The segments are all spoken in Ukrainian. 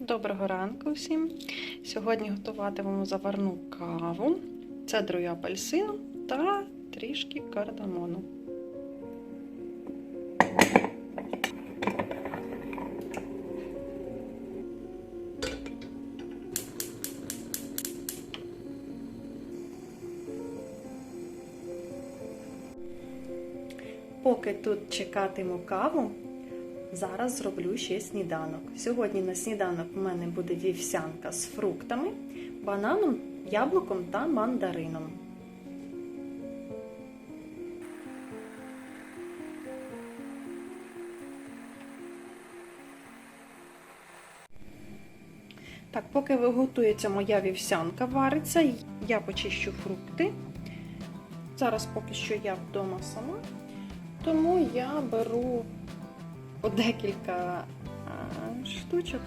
Доброго ранку всім! Сьогодні готуватимемо заварну каву, цедрою апельсину та трішки кардамону. Поки тут чекатиму каву, Зараз зроблю ще сніданок. Сьогодні на сніданок у мене буде вівсянка з фруктами, бананом, яблуком та мандарином. Так, поки готується моя вівсянка вариться, я почищу фрукти. Зараз поки що я вдома сама, тому я беру по декілька штучок.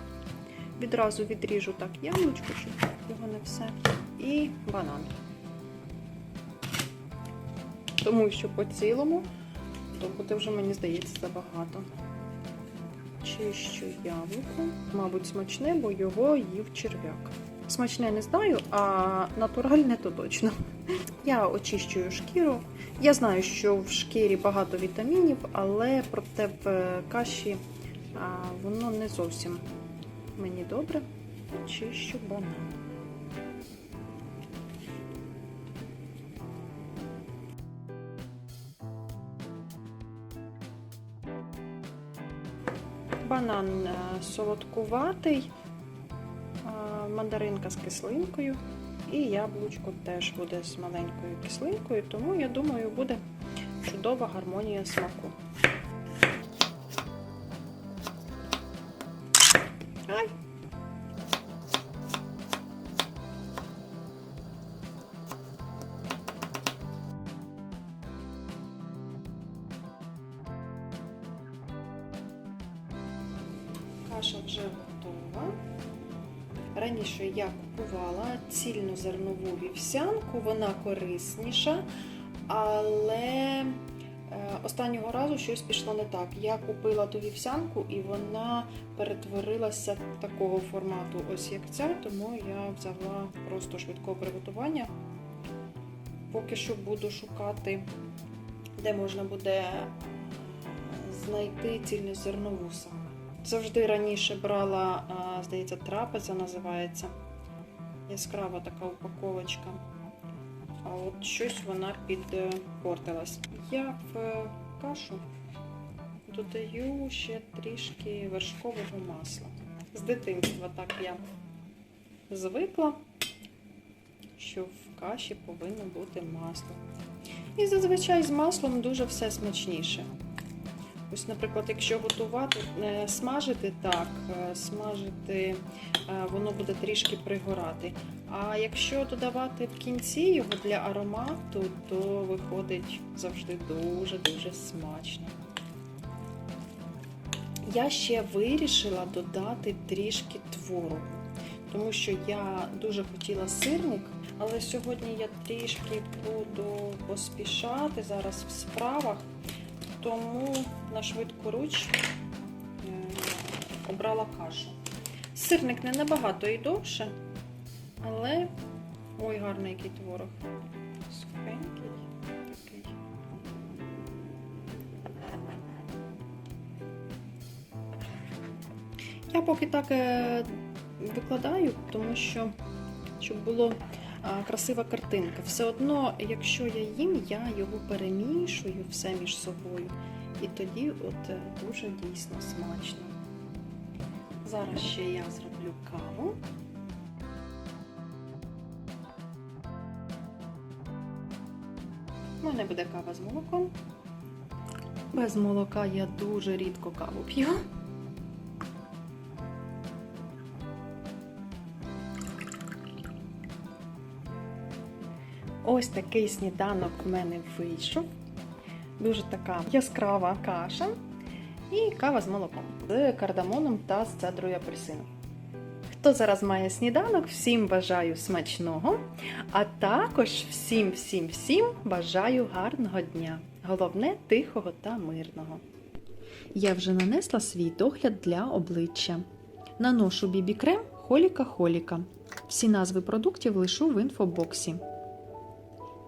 Відразу відріжу так яблучко, щоб його не все. І банан. Тому що по цілому, то буде вже, мені здається, забагато. Чищу яблуко. Мабуть, смачне, бо його їв черв'як. Смачне не знаю, а натуральне то точно. Я очищую шкіру. Я знаю, що в шкірі багато вітамінів, але проте в каші а, воно не зовсім мені добре. Очищу банан. Банан е, солодкуватий, мандаринка з кислинкою. І яблучко теж буде з маленькою кислинкою, тому, я думаю, буде чудова гармонія смаку. Ай! Раніше я купувала цільнозернову вівсянку, вона корисніша, але е, останнього разу щось пішло не так. Я купила ту вівсянку і вона перетворилася такого формату, ось як ця, тому я взяла просто швидкого приготування. Поки що буду шукати, де можна буде знайти цільнозернову саме. Завжди раніше брала, здається, трапеза називається. Яскрава така упаковочка. А от щось вона підпортилась. Я в кашу додаю ще трішки вершкового масла. З дитинства так я звикла, що в каші повинно бути масло. І зазвичай з маслом дуже все смачніше. Ось, наприклад, якщо готувати, е, смажити так, е, смажити, е, воно буде трішки пригорати. А якщо додавати в кінці його для аромату, то виходить завжди дуже-дуже смачно. Я ще вирішила додати трішки творогу, тому що я дуже хотіла сирник, але сьогодні я трішки буду поспішати зараз в справах. Тому на швидку руч обрала кашу. Сирник не набагато і довше, але ой, гарний який творог. Сухенький такий. Я поки так е, викладаю, тому що щоб було красива картинка. Все одно, якщо я їм, я його перемішую все між собою. І тоді от е, дуже дійсно смачно. Зараз ще я зроблю каву. У мене буде кава з молоком. Без молока я дуже рідко каву п'ю. Ось такий сніданок в мене вийшов. Дуже така яскрава каша і кава з молоком, з кардамоном та з цедрою апельсину. Хто зараз має сніданок, всім бажаю смачного, а також всім-всім-всім бажаю гарного дня. Головне тихого та мирного. Я вже нанесла свій догляд для обличчя. Наношу бібі-крем Холіка Холіка. Всі назви продуктів лишу в інфобоксі.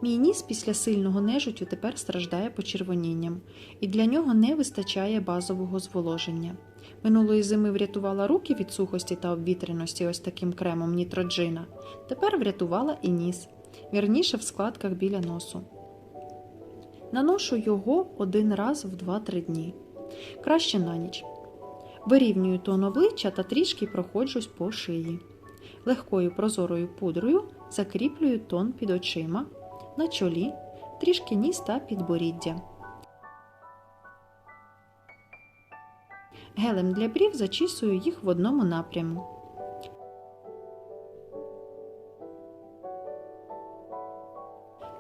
Мій ніс після сильного нежиттю тепер страждає почервонінням, і для нього не вистачає базового зволоження. Минулої зими врятувала руки від сухості та обвітреності ось таким кремом нітроджина. Тепер врятувала і ніс, вірніше в складках біля носу. Наношу його один раз в 2-3 дні. Краще на ніч. Вирівнюю тон обличчя та трішки проходжусь по шиї. Легкою прозорою пудрою закріплюю тон під очима, на чолі, трішки ніс та підборіддя. Гелем для брів зачісую їх в одному напряму.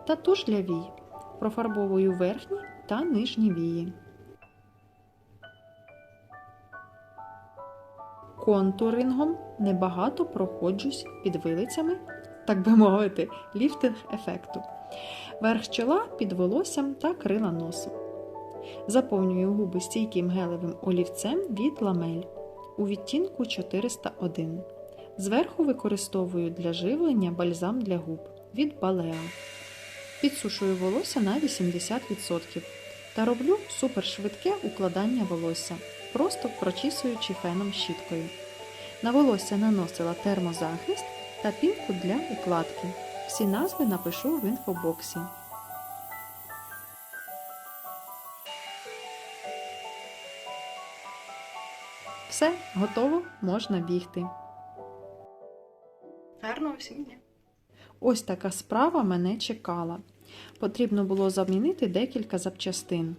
Та туш для вій. Профарбовую верхні та нижні вії. Контурингом небагато проходжусь під вилицями, так би мовити, ліфтинг ефекту. Верх чола під волоссям та крила носу. Заповнюю губи стійким гелевим олівцем від ламель у відтінку 401. Зверху використовую для живлення бальзам для губ від Балеа. Підсушую волосся на 80% та роблю супершвидке укладання волосся, просто прочісуючи феном щіткою. На волосся наносила термозахист та пінку для укладки. Всі назви напишу в інфобоксі. Все, готово, можна бігти. Гарного всім дня. Ось така справа мене чекала. Потрібно було замінити декілька запчастин.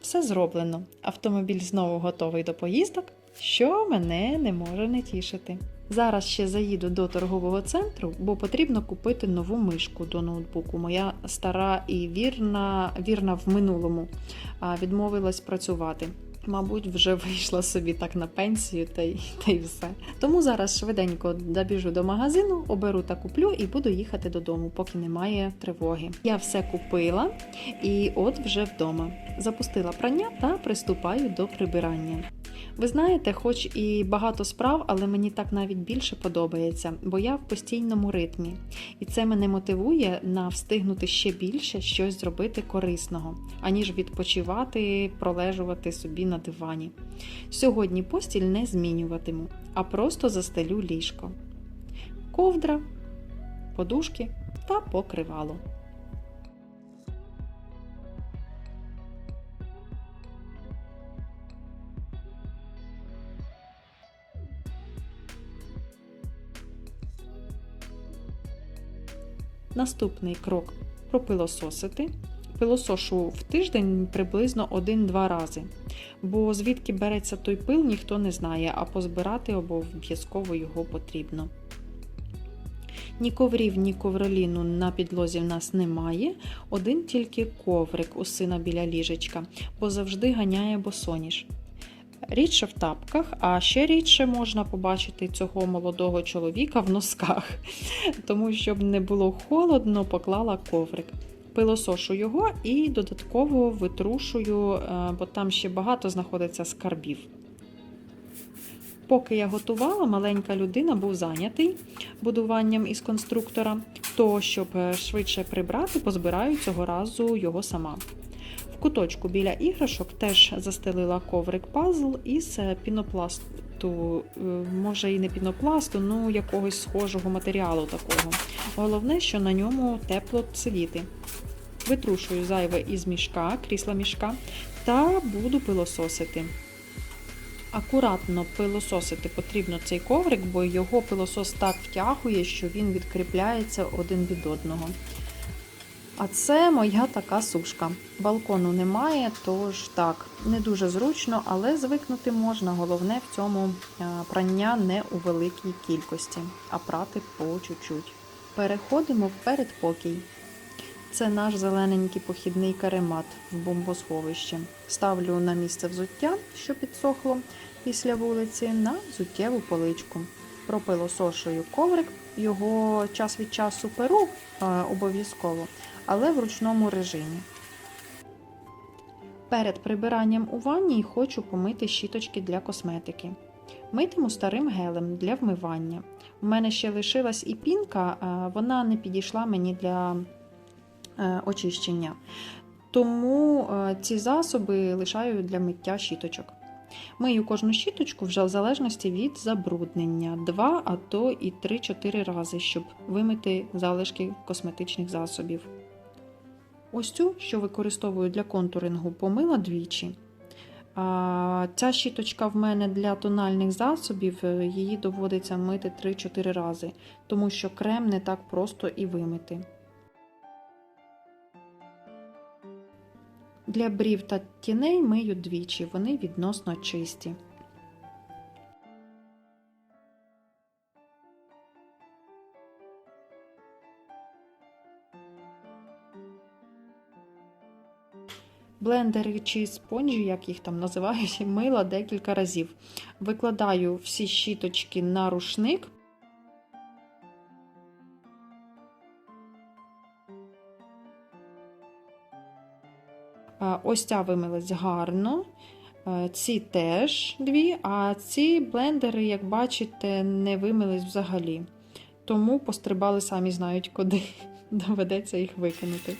Все зроблено. Автомобіль знову готовий до поїздок, що мене не може не тішити. Зараз ще заїду до торгового центру, бо потрібно купити нову мишку до ноутбуку. Моя стара і вірна, вірна в минулому відмовилась працювати. Мабуть, вже вийшла собі так на пенсію, та й, та й все. Тому зараз швиденько добіжу до магазину, оберу та куплю і буду їхати додому, поки немає тривоги. Я все купила і от вже вдома. Запустила прання та приступаю до прибирання. Ви знаєте, хоч і багато справ, але мені так навіть більше подобається, бо я в постійному ритмі. І це мене мотивує на встигнути ще більше щось зробити корисного, аніж відпочивати, пролежувати собі на дивані. Сьогодні постіль не змінюватиму, а просто застелю ліжко. Ковдра, подушки та покривало. Наступний крок пропилососити. Пилосошу в тиждень приблизно 1-2 рази. Бо звідки береться той пил, ніхто не знає, а позбирати обов'язково його потрібно. Ні коврів, ні ковроліну на підлозі в нас немає. Один тільки коврик у сина біля ліжечка, бо завжди ганяє босоніж. Рідше в тапках, а ще рідше можна побачити цього молодого чоловіка в носках. Тому, щоб не було холодно, поклала коврик. Пилосошу його і додатково витрушую, е, бо там ще багато знаходиться скарбів. Поки я готувала, маленька людина був зайнятий будуванням із конструктора, то щоб е, швидше прибрати, позбираю цього разу його сама. Куточку біля іграшок теж застелила коврик пазл із е, пінопласту, е, може і не пінопласту, ну якогось схожого матеріалу такого. Головне, що на ньому тепло сидіти. Витрушую зайве із мішка, крісла мішка, та буду пилососити. Акуратно пилососити потрібно цей коврик, бо його пилосос так втягує, що він відкріпляється один від одного. А це моя така сушка. Балкону немає, тож так, не дуже зручно, але звикнути можна. Головне в цьому е, прання не у великій кількості, а прати по чуть-чуть. Переходимо в передпокій. Це наш зелененький похідний каремат в бомбосховище. Ставлю на місце взуття, що підсохло після вулиці, на взуттєву поличку. Пропилосошую коврик, його час від часу перу е, обов'язково, але в ручному режимі. Перед прибиранням у ванні хочу помити щіточки для косметики. Митиму старим гелем для вмивання. У мене ще лишилась і пінка, а вона не підійшла мені для е, очищення. Тому е, ці засоби лишаю для миття щіточок. Мию кожну щіточку вже в залежності від забруднення 2, а то і 3-4 рази, щоб вимити залишки косметичних засобів. Ось цю, що використовую для контурингу, помила двічі. А ця щіточка в мене для тональних засобів, е, її доводиться мити 3-4 рази, тому що крем не так просто і вимити. Для брів та тіней мию двічі, вони відносно чисті. Блендери чи спонжі, як їх там називають, мила декілька разів. Викладаю всі щіточки на рушник. Ось ця вимилась гарно. Е, Ці теж дві, а ці блендери, як бачите, не вимились взагалі. Тому пострибали самі знають, куди доведеться їх викинути.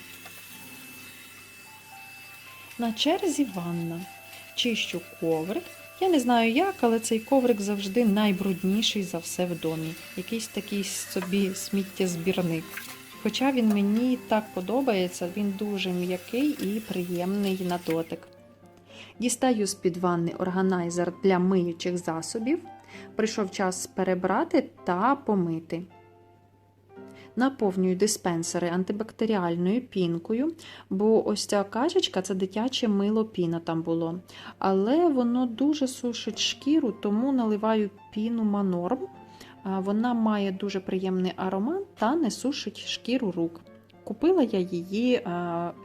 На черзі ванна. Чищу коврик. Я не знаю як, але цей коврик завжди найбрудніший за все в домі. Якийсь такий собі сміттєзбірник. Хоча він мені так подобається, він дуже м'який і приємний на дотик. Дістаю з-під ванни органайзер для миючих засобів. Прийшов час перебрати та помити. Наповнюю диспенсери антибактеріальною пінкою, бо ось ця качечка це дитяче мило піна там було. Але воно дуже сушить шкіру, тому наливаю піну манорм. Вона має дуже приємний аромат та не сушить шкіру рук. Купила я її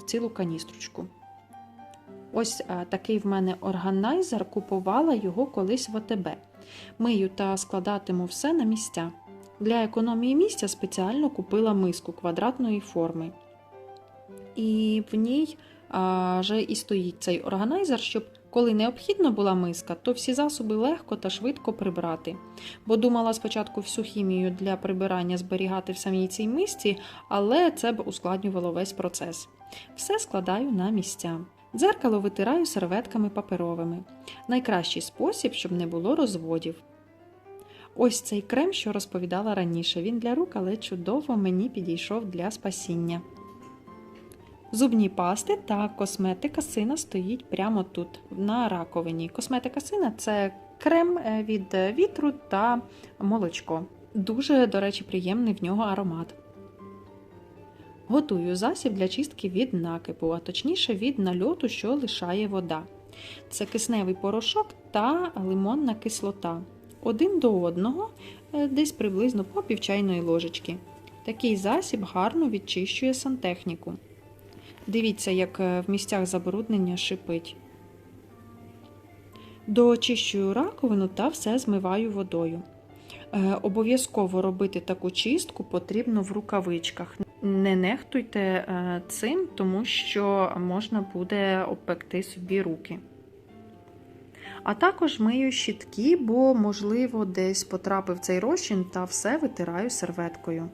цілу каністрочку. Ось такий в мене органайзер, купувала його колись в АТБ. Мию та складатиму все на місця. Для економії місця спеціально купила миску квадратної форми. І в ній вже і стоїть цей органайзер, щоб коли необхідна була миска, то всі засоби легко та швидко прибрати. Бо думала спочатку всю хімію для прибирання зберігати в самій цій мисці, але це б ускладнювало весь процес. Все складаю на місця. Дзеркало витираю серветками паперовими. Найкращий спосіб, щоб не було розводів. Ось цей крем, що розповідала раніше. Він для рук, але чудово мені підійшов для спасіння. Зубні пасти та косметика сина стоїть прямо тут, на раковині. Косметика сина це крем е, від вітру та молочко. Дуже, до речі, приємний в нього аромат. Готую засіб для чистки від накипу, а точніше від нальоту, що лишає вода. Це кисневий порошок та лимонна кислота. Один до одного, е, десь приблизно по півчайної ложечки. Такий засіб гарно відчищує сантехніку. Дивіться, як е, в місцях забруднення шипить. Доочищую раковину та все змиваю водою. Е, Обов'язково робити таку чистку потрібно в рукавичках. Не нехтуйте е, цим, тому що можна буде обпекти собі руки. А також мию щітки, бо, можливо, десь потрапив цей розчин та все витираю серветкою.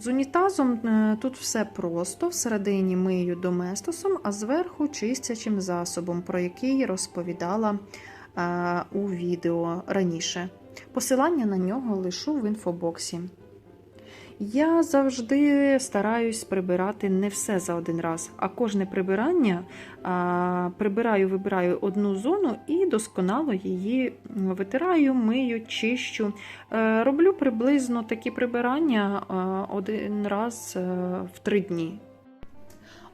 З унітазом е, тут все просто. Всередині мию доместосом, а зверху чистячим засобом, про який розповідала е, у відео раніше. Посилання на нього лишу в інфобоксі. Я завжди стараюсь прибирати не все за один раз, а кожне прибирання а, прибираю, вибираю одну зону і досконало її витираю, мию, чищу. Е, Роблю приблизно такі прибирання е, один раз е, в три дні.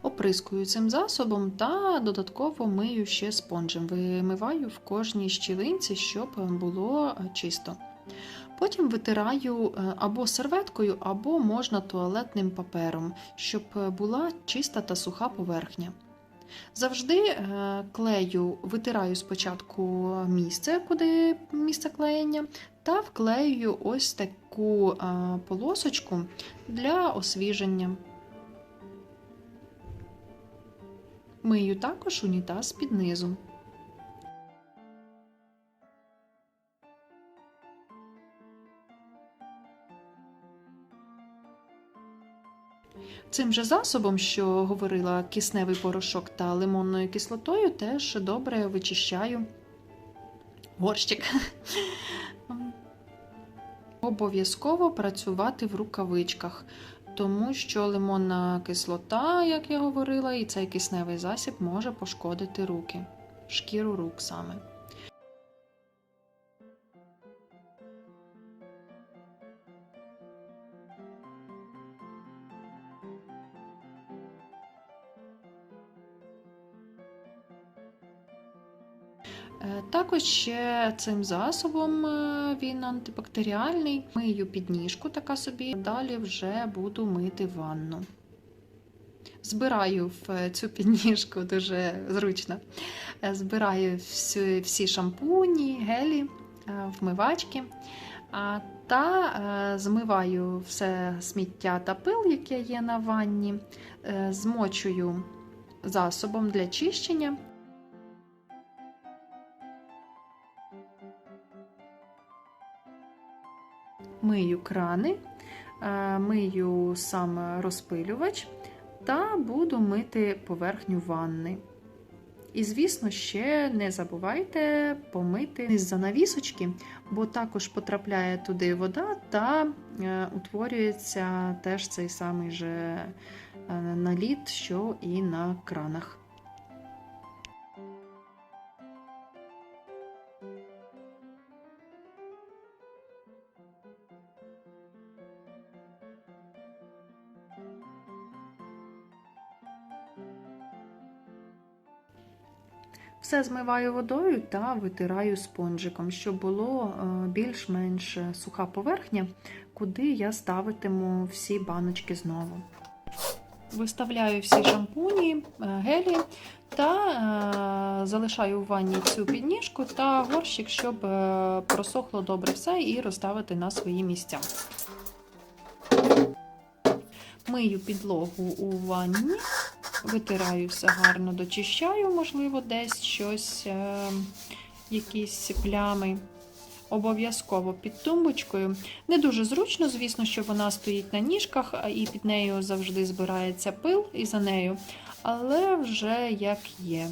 Оприскую цим засобом та додатково мию ще спонжем. Вимиваю в кожній щілинці, щоб було е, чисто. Потім витираю е, або серветкою, або можна туалетним папером, щоб е, була чиста та суха поверхня. Завжди е, клею витираю спочатку місце, куди місце клеєння, та вклеюю ось таку полосочку для освіження. Мию також унітаз під низу. Цим же засобом, що говорила кисневий порошок та лимонною кислотою, теж добре вичищаю горщик. Обов'язково працювати в рукавичках, тому що лимонна кислота, як я говорила, і цей кисневий засіб може пошкодити руки, шкіру рук саме. Також ще цим засобом е, він антибактеріальний. Мию підніжку така собі. Далі вже буду мити ванну. Збираю в е, цю підніжку дуже зручно. Е, Збираю всі, шампуні, гелі, е, вмивачки. Та е, змиваю все сміття та пил, яке є на ванні, е, змочую засобом для чищення. Мию крани, е, мию сам розпилювач та буду мити поверхню ванни. І, звісно, ще не забувайте помити низ занавісочки, бо також потрапляє туди вода та е, утворюється теж цей самий же е, наліт, що і на кранах. Все змиваю водою та витираю спонжиком, щоб було е, більш-менш суха поверхня, куди я ставитиму всі баночки знову. Виставляю всі шампуні, е, гелі та е, залишаю в ванні цю підніжку та горщик, щоб е, просохло добре все і розставити на свої місця. Мию підлогу у ванні. Витираю все гарно, дочищаю, можливо, десь щось, е, якісь плями. Обов'язково під тумбочкою. Не дуже зручно, звісно, що вона стоїть на ніжках, і під нею завжди збирається пил і за нею, але вже як є.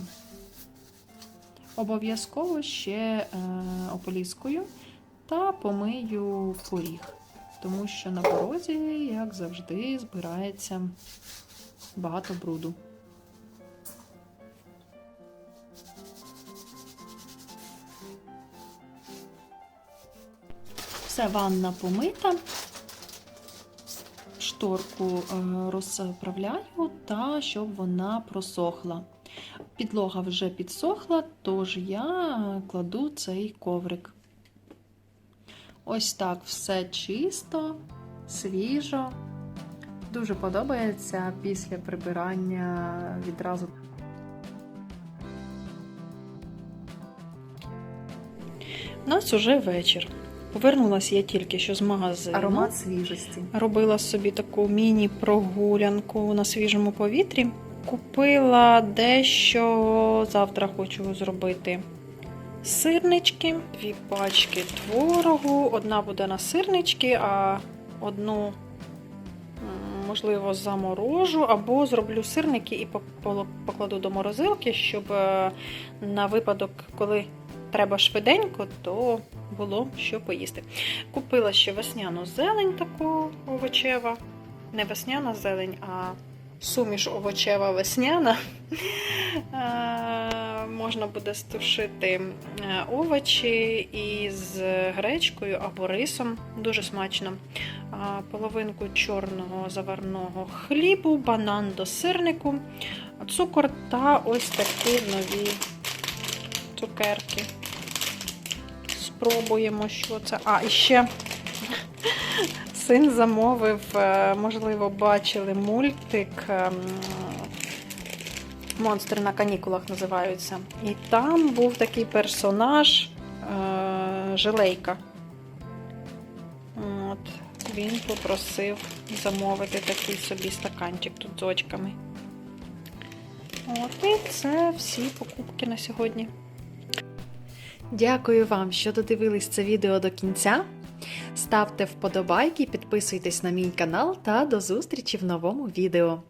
Обов'язково ще е, ополіскую та помию поріг, тому що на порозі, як завжди, збирається багато бруду. Все, ванна помита. Шторку е, розправляю та щоб вона просохла. Підлога вже підсохла, тож я кладу цей коврик. Ось так все чисто, свіжо. Дуже подобається після прибирання відразу. У нас уже вечір. Повернулася я тільки що з магазину. Аромат свіжості. Робила собі таку міні-прогулянку на свіжому повітрі. Купила дещо завтра хочу зробити сирнички, дві пачки творогу. Одна буде на сирнички, а одну, можливо, заморожу, або зроблю сирники і по- по- покладу до морозилки, щоб е, на випадок, коли треба швиденько, то було що поїсти. Купила ще весняну зелень таку овочева. Не весняна зелень, а суміш овочева весняна. Е, Можна буде стушити е, овочі із гречкою або рисом. Дуже смачно. Половинку чорного заварного хлібу, банан до сирнику, цукор та ось такі нові цукерки. Спробуємо, що це. А, і ще син замовив, е, можливо, бачили мультик. ем, Монстри на канікулах називаються. І там був такий персонаж е, Жилейка. От, він попросив замовити такий собі стаканчик тут з очками. От, і це всі покупки на сьогодні. Дякую вам, що додивились це відео до кінця. Ставте вподобайки, підписуйтесь на мій канал та до зустрічі в новому відео.